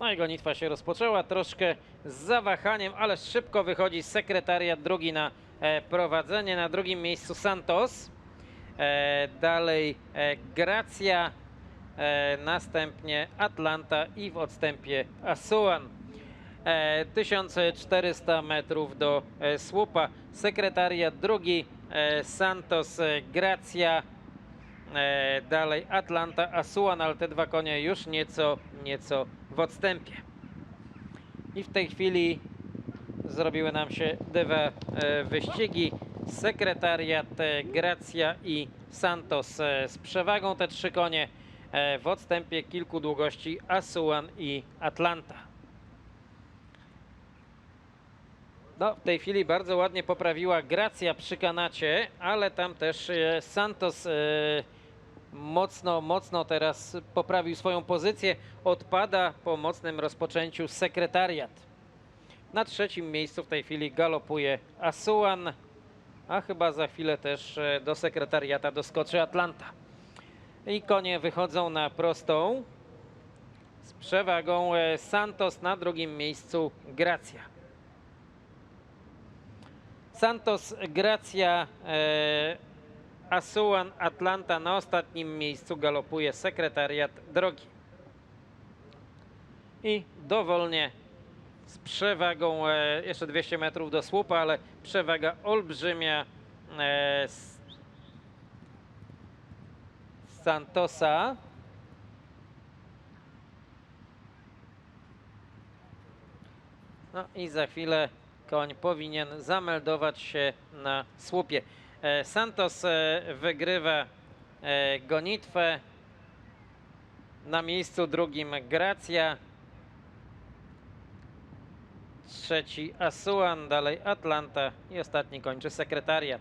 No i gonitwa się rozpoczęła troszkę z zawahaniem, ale szybko wychodzi sekretariat drugi na e, prowadzenie. Na drugim miejscu Santos. E, dalej e, Gracja, e, następnie Atlanta i w odstępie Asuan. E, 1400 metrów do e, słupa. Sekretariat drugi, e, Santos, e, Gracja, dalej Atlanta, Asuan, ale te dwa konie już nieco, nieco w odstępie. I w tej chwili zrobiły nam się dwa e, wyścigi. Sekretariat, e, Gracja i Santos e, z przewagą te trzy konie e, w odstępie kilku długości Asuan i Atlanta. No, w tej chwili bardzo ładnie poprawiła Gracja przy kanacie, ale tam też e, Santos e, mocno, mocno teraz poprawił swoją pozycję. Odpada po mocnym rozpoczęciu sekretariat. Na trzecim miejscu w tej chwili galopuje Asuan, a chyba za chwilę też e, do sekretariata doskoczy Atlanta. I konie wychodzą na prostą z przewagą e, Santos na drugim miejscu Gracja. Santos, Gracja, e, Asuan, Atlanta na ostatnim miejscu galopuje sekretariat drogi. I dowolnie z przewagą e, jeszcze 200 metrów do słupa, ale przewaga olbrzymia e, s- Santosa. No i za chwilę koń powinien zameldować się na słupie. E, Santos e, wygrywa e, gonitwę. Na miejscu drugim Gracja. Trzeci Asuan, dalej Atlanta i ostatni kończy sekretariat.